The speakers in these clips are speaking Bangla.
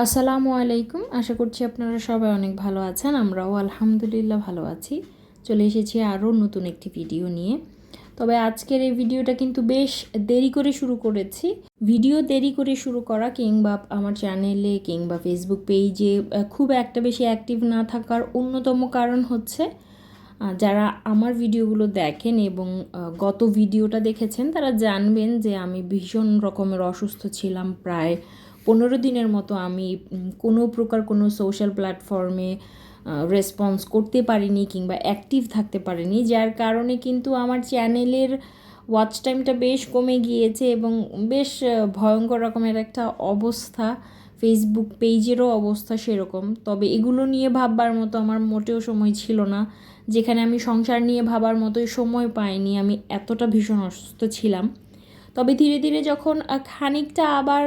আসসালামু আলাইকুম। আশা করছি আপনারা সবাই অনেক ভালো আছেন, আমরাও আলহামদুলিল্লাহ ভালো আছি। চলে এসেছি আরও নতুন একটি ভিডিও নিয়ে। তবে আজকের এই ভিডিওটা কিন্তু বেশ দেরি করে শুরু করেছি। ভিডিও দেরি করে শুরু করা কিংবা আমার চ্যানেলে কিংবা ফেসবুক পেজে খুব একটা বেশি অ্যাক্টিভ না থাকার অন্যতম কারণ হচ্ছে যারা আমার ভিডিওগুলো দেখেন এবং গত ভিডিওটা দেখেছেন, তারা জানবেন যে আমি ভীষণ রকমের অসুস্থ ছিলাম প্রায় পনেরো দিনের মতো আমি কোনো প্রকার কোনো সোশ্যাল প্ল্যাটফর্মে রেসপন্স করতে পারিনি কিংবা অ্যাক্টিভ থাকতে পারিনি, যার কারণে কিন্তু আমার চ্যানেলের ওয়াচ টাইমটা বেশ কমে গিয়েছে এবং বেশ ভয়ঙ্কর রকমের একটা অবস্থা। ফেসবুক পেজেরও অবস্থা সেরকম। তবে এগুলো নিয়ে ভাববার মতো আমার মোটেও সময় ছিল না। যেখানে আমি সংসার নিয়ে ভাবার মতোই সময় পাইনি, আমি এতটা ভীষণ অসুস্থ ছিলাম। তবে ধীরে ধীরে যখন খানিকটা আবার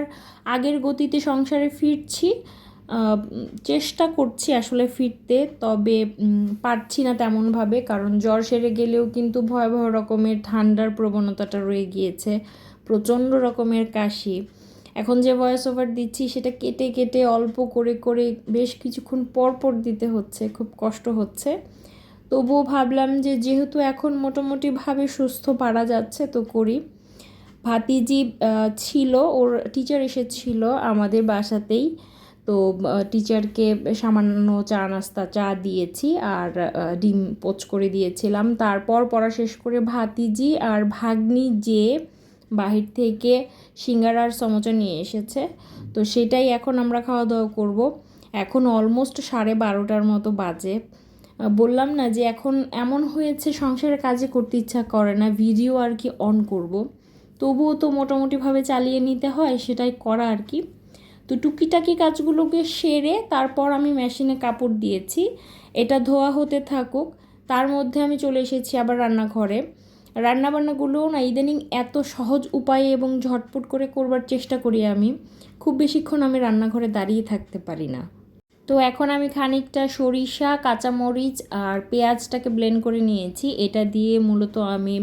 আগের গতিতে সংসারে ফিরছি চেষ্টা করছি আসলে ফিরতে, তবে পারছি না তেমনভাবে, কারণ জ্বর সেরে গেলেও কিন্তু ভয়াবহ রকমের ঠান্ডার প্রবণতাটা রয়ে গিয়েছে, প্রচণ্ড রকমের কাশি। এখন যে ভয়েস ওভার দিচ্ছি, সেটা কেটে কেটে অল্প করে করে বেশ কিছুক্ষণ পর পর দিতে হচ্ছে, খুব কষ্ট হচ্ছে। তবুও ভাবলাম যে, যেহেতু এখন মোটামুটিভাবে সুস্থ পারা যাচ্ছে, তো করি। ভাতিজি ছিল, ওর টিচার এসেছিল আমাদের বাসাতেই। তো টিচারকে সামান্য চা নাস্তা, চা দিয়েছি আর ডিম পোচ করে দিয়েছিলাম। তারপর পড়া শেষ করে ভাতিজি আর ভাগ্নি যে বাহির থেকে সিঙ্গারার সমোচা নিয়ে এসেছে, তো সেটাই এখন আমরা খাওয়া দাওয়া করব। এখন অলমোস্ট সাড়ে বারোটার মতো বাজে। বললাম না যে এখন এমন হয়েছে, সংসারের কাজে করতে ইচ্ছা করে না ভিডিও আর কি অন করব। তবুও তো মোটামুটিভাবে চালিয়ে নিতে হয়, সেটাই করা আর কি। তো টুকিটাকি কাজগুলোকে সেরে তারপর আমি মেশিনে কাপড় দিয়েছি। এটা ধোয়া হতে থাকুক, তার মধ্যে আমি চলে এসেছি আবার রান্নাঘরে। রান্নাবান্নাগুলোও না ইদানিং এত সহজ উপায়ে এবং ঝটপট করে করবার চেষ্টা করি আমি, খুব বেশিক্ষণ আমি রান্নাঘরে দাঁড়িয়ে থাকতে পারি না। তো এখন আমি খানিকটা সরিষা, কাঁচামরিচ আর পেঁয়াজটাকে ব্লেন্ড করে নিয়েছি। এটা দিয়ে মূলত আমি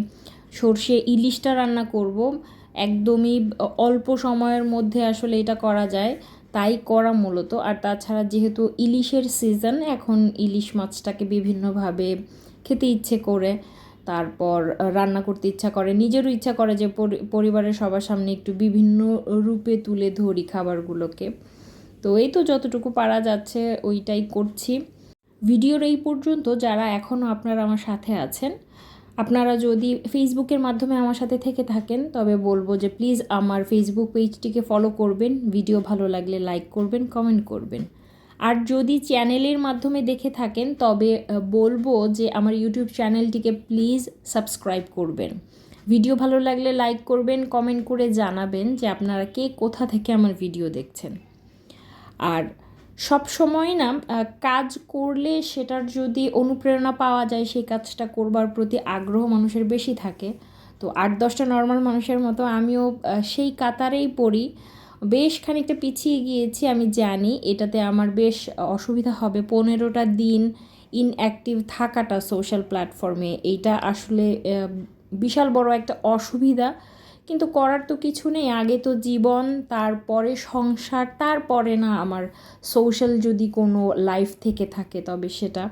সর্ষে ইলিশটা রান্না করব। একদমই অল্প সময়ের মধ্যে আসলে এটা করা যায়। তাই করা মূলত। আর তাছাড়া যেহেতু ইলিশের সিজন এখন ইলিশ মাছটাকে বিভিন্নভাবে খেতে ইচ্ছে করে। তারপর রান্না করতে ইচ্ছা করে। নিজেরও ইচ্ছা করে যে পরি- পরিবারের সবার সামনে একটু বিভিন্ন রূপে তুলে ধরি খাবারগুলোকে। তো এই তো যতটুকু পারা যাচ্ছে ওইটাই করছি। ভিডিওর এই পর্যন্ত। যারা এখনও আপনারা আমার সাথে আছেন আপনারা যদি ফেসবুকের মাধ্যমে আমার সাথে থেকে থাকেন, তবে বলব যে প্লিজ আমার ফেসবুক পেজটিকে ফলো করবেন ভিডিও ভালো লাগলে লাইক করবেন কমেন্ট করবেন। আর যদি চ্যানেলের মাধ্যমে দেখে থাকেন, তবে বলব যে আমার ইউটিউব চ্যানেলটিকে প্লিজ সাবস্ক্রাইব করবেন। ভিডিও ভালো লাগলে লাইক করবেন কমেন্ট করে জানাবেন যে আপনারা কে কোথা থেকে আমার ভিডিও দেখছেন। আর সব সময় না কাজ করলে সেটার যদি অনুপ্রেরণা পাওয়া যায়, সেই কাজটা করবার প্রতি আগ্রহ মানুষের বেশি থাকে। তো আট, দশটা নর্মাল মানুষের মতো আমিও সেই কাতারেই পড়ি। বেশ খানিকটা পিছিয়ে গিয়েছি, আমি জানি এটাতে আমার বেশ অসুবিধা হবে। পনেরোটা দিন ইনঅ্যাক্টিভ থাকাটা সোশ্যাল প্ল্যাটফর্মে এইটা আসলে বিশাল বড় একটা অসুবিধা। কিন্তু করার তো কিছু নেই। আগে তো জীবন, তারপরে সংসার, তারপরে না আমার সোশ্যাল যদি কোনো লাইফ থেকে থাকে তবে সেটা।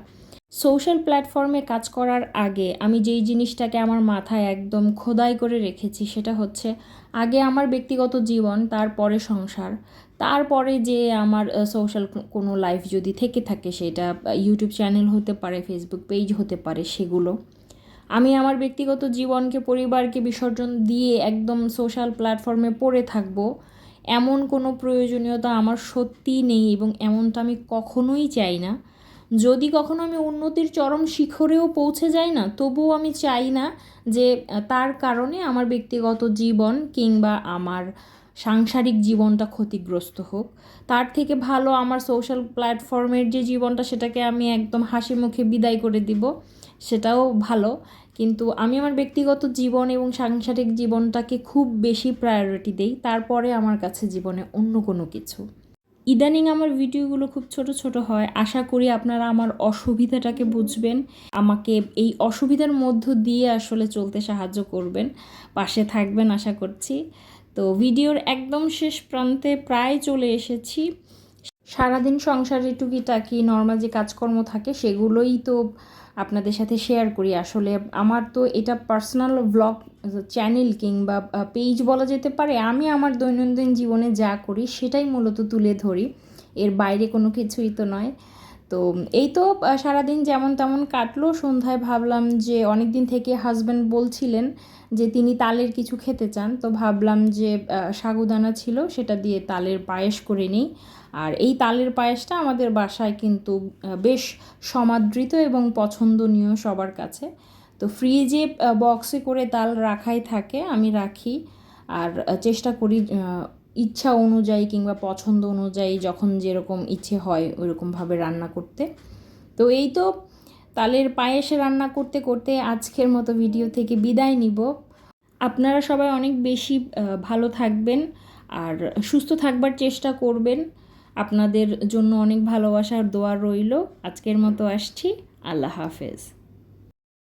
সোশ্যাল প্ল্যাটফর্মে কাজ করার আগে আমি যেই জিনিসটাকে আমার মাথায় একদম খোদাই করে রেখেছি সেটা হচ্ছে আগে আমার ব্যক্তিগত জীবন, তারপরে সংসার। তারপরে যে আমার সোশ্যাল কোনো লাইফ যদি থেকে থাকে সেটা ইউটিউব চ্যানেল হতে পারে ফেসবুক পেজ হতে পারে সেগুলো। আমি আমার ব্যক্তিগত জীবনকে, পরিবারকে বিসর্জন দিয়ে একদম সোশ্যাল প্ল্যাটফর্মে পড়ে থাকব, এমন কোনো প্রয়োজনীয়তা আমার সত্যিই নেই এবং এমনটা আমি কখনোই চাই না। যদি কখনো আমি উন্নতির চরম শিখরেও পৌঁছে যাই না, তবুও আমি চাই না যে, তার কারণে আমার ব্যক্তিগত জীবন কিংবা আমার সাংসারিক জীবনটা ক্ষতিগ্রস্ত হোক। তার থেকে ভালো আমার সোশ্যাল প্ল্যাটফর্মের যে জীবনটা, সেটাকে আমি একদম হাসি মুখে বিদায় করে দিব। সেটাও ভালো। কিন্তু আমি আমার ব্যক্তিগত জীবন এবং সাংসারিক জীবনটাকে খুব বেশি প্রায়োরিটি দেই, তারপরে আমার কাছে জীবনে অন্য কোনো কিছু। ইদানিং আমার ভিডিওগুলো খুব ছোট ছোট হয়। আশা করি আপনারা আমার অসুবিধাটাকে বুঝবেন। আমাকে এই অসুবিধার মধ্য দিয়ে আসলে চলতে সাহায্য করবেন। পাশে থাকবেন আশা করছি। তো ভিডিওর একদম শেষ প্রান্তে প্রায় চলে এসেছি। সারাদিন সংসারে টুকিটাকি নর্মাল যে কাজকর্ম থাকে, সেগুলোই তো আপনাদের সাথে শেয়ার করি। আসলে আমার তো এটা পার্সোনাল ব্লগ চ্যানেল কিংবা পেজ বলা যেতে পারে, আমি আমার দৈনন্দিন জীবনে যা করি সেটাই মূলত তুলে ধরি। এর বাইরে কোনো কিছুই তো নয়। তো এই তো সারাদিন যেমন তেমন কাটলো। সন্ধ্যায় ভাবলাম যে অনেক দিন থেকে হাজব্যান্ড বলছিলেন যে তিনি তালের কিছু খেতে চান। তো ভাবলাম যে সাগুদানা ছিল, সেটা দিয়ে তালের পায়েস করে নিই। আর এই তালের পায়েসটা আমাদের বাসায় কিন্তু বেশ সমাদৃত এবং পছন্দনীয় সবার কাছে। তো ফ্রিজে বক্সে করে তাল রাখাই থাকে, আমি রাখি। আর চেষ্টা করি ইচ্ছা অনুযায়ী কিংবা পছন্দ অনুযায়ী যখন যেরকম ইচ্ছে হয় ওইরকমভাবে রান্না করতে। তো এই তো তালের পায়েসে রান্না করতে করতে আজকের মতো ভিডিও থেকে বিদায় নিব। আপনারা সবাই অনেক বেশি ভালো থাকবেন আর সুস্থ থাকবার চেষ্টা করবেন। আপনাদের জন্য অনেক ভালোবাসার দোয়া রইল। আজকের মতো আসছি। আল্লাহ হাফেজ।